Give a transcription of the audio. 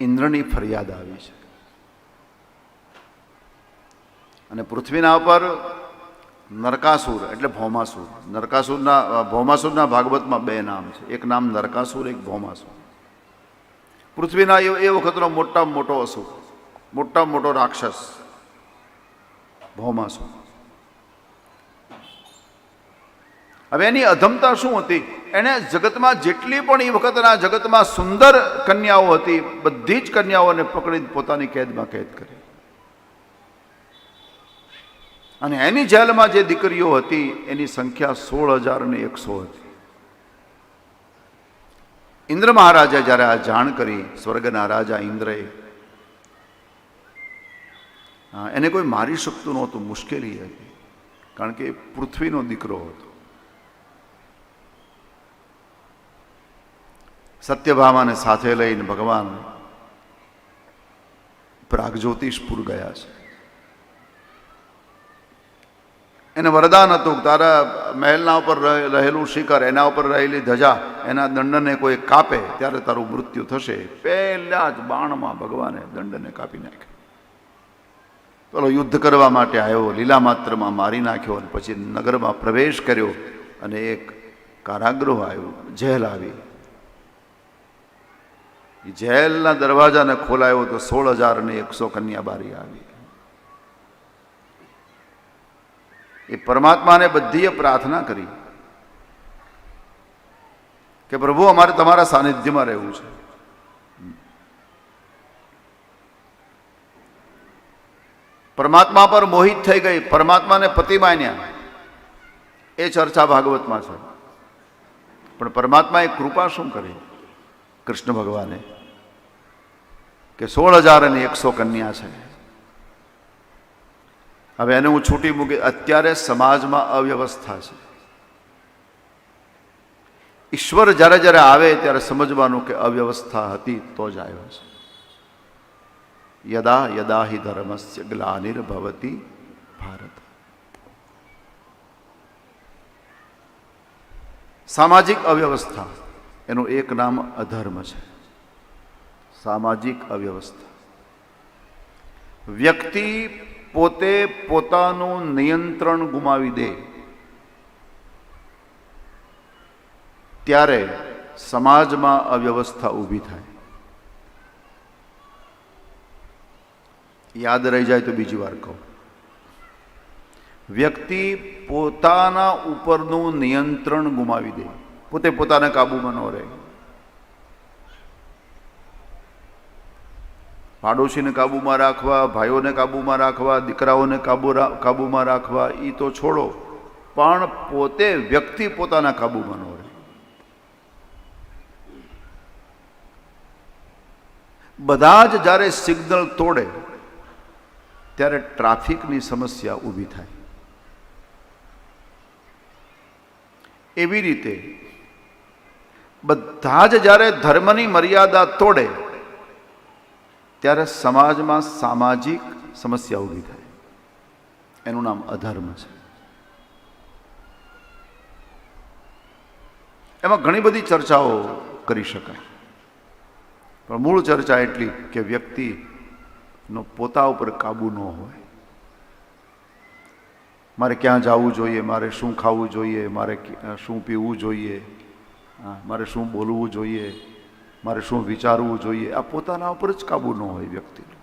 ઇન્દ્રની ફરિયાદ આવી છે. અને પૃથ્વીના ઉપર નરકાસુર, એટલે ભૌમાસુર. નરકાસુરના ભૌમાસુરના ભાગવતમાં બે નામ છે. એક નામ નરકાસુર, એક ભૌમાસુર. પૃથ્વીના એ એ વખતનો મોટામાં મોટો અસુર, મોટામાં મોટો રાક્ષસ, ભૌમાસુર. હવે એની અધમતા શું હતી? એણે જગતમાં જેટલી પણ એ વખતના જગતમાં સુંદર કન્યાઓ હતી, બધી જ કન્યાઓને પકડી પોતાની કેદમાં કેદ કરી. અને એની જેલમાં જે દીકરીઓ હતી, એની સંખ્યા સોળ હજાર ને એકસો હતી. ઇન્દ્ર મહારાજા જ્યારે આ જાણ કરી, સ્વર્ગના રાજા ઇન્દ્રએ એને કોઈ મારી શકતું નહોતું, મુશ્કેલી હતી. કારણ કે પૃથ્વીનો દીકરો હતો. સત્યભામાને સાથે લઈને ભગવાન પ્રાગજ્યોતિષપુર ગયા છે. એને વરદાન હતું કે તારા મહેલના ઉપર રહે- રહેલું શિખર, એના ઉપર રહેલી ધજા, એના દંડને કોઈ કાપે, ત્યારે તારું મૃત્યુ થશે. પહેલા જ બાણમાં ભગવાને દંડને કાપી નાખ્યો. પેલો યુદ્ધ કરવા માટે આવ્યો, લીલા માત્રમાં મારી નાખ્યો અને પછી નગરમાં પ્રવેશ કર્યો અને એક કારાગૃહ આવ્યું, જેલ આવી. જેલના દરવાજાને ખોલાયો તો સોળ હજાર ને એકસો કન્યા બારી આવી. એ પરમાત્માને બધીએ પ્રાર્થના કરી કે પ્રભુ, અમારે તમારા સાનિધ્યમાં રહેવું છે. પરમાત્મા પર મોહિત થઈ ગઈ. પરમાત્માને પતિ માન્યા. એ ચર્ચા ભાગવતમાં છે. પણ પરમાત્માએ કૃપા શું કરી? કૃષ્ણ ભગવાને કે સોળ હજાર અને એકસો કન્યા છે. હવે એને હું છૂટી મૂકી અત્યારે સમાજમાં અવ્યવસ્થા છે. ઈશ્વર જ્યારે જ્યારે આવે ત્યારે સમજવાનું કે અવ્યવસ્થા હતી તો જ આવ્યો છે. યદા યદા હિ ધર્મસ્ય ગ્લાનિર્ભવતી ભારત. સામાજિક અવ્યવસ્થા. એનું એક નામ અધર્મ છે. સામાજિક અવ્યવસ્થા. વ્યક્તિ પોતે પોતાનું નિયંત્રણ ગુમાવી દે, ત્યારે સમાજમાં અવ્યવસ્થા ઊભી થાય. યાદ રહી જાય તો બીજી વાર કહું. વ્યક્તિ પોતાના ઉપરનું નિયંત્રણ ગુમાવી દે. પોતે પોતાના કાબૂમાં ન રહે. પાડોશીને કાબૂમાં રાખવા, ભાઈઓને કાબૂમાં રાખવા, દીકરાઓને કાબુ કાબૂમાં રાખવા એ તો છોડો. પણ પોતે વ્યક્તિ પોતાના કાબૂમાં ન રહે. બધા જ જ્યારે સિગ્નલ તોડે, ત્યારે ટ્રાફિકની સમસ્યા ઊભી થાય. એવી રીતે બધા જ જ્યારે ધર્મની મર્યાદા તોડે, ત્યારે સમાજમાં સામાજિક સમસ્યા ઊભી થાય. એનું નામ અધર્મ છે. એમાં ઘણી બધી ચર્ચાઓ કરી શકાય. પણ મૂળ ચર્ચા એટલી કે વ્યક્તિનો પોતા ઉપર કાબુ ન હોય. મારે ક્યાં જવું જોઈએ, મારે શું ખાવું જોઈએ, મારે શું પીવું જોઈએ. મારે શું બોલવું જોઈએ? મારે શું વિચારવું જોઈએ? આ પોતાના ઉપર જ કાબુ ન હોય વ્યક્તિનો.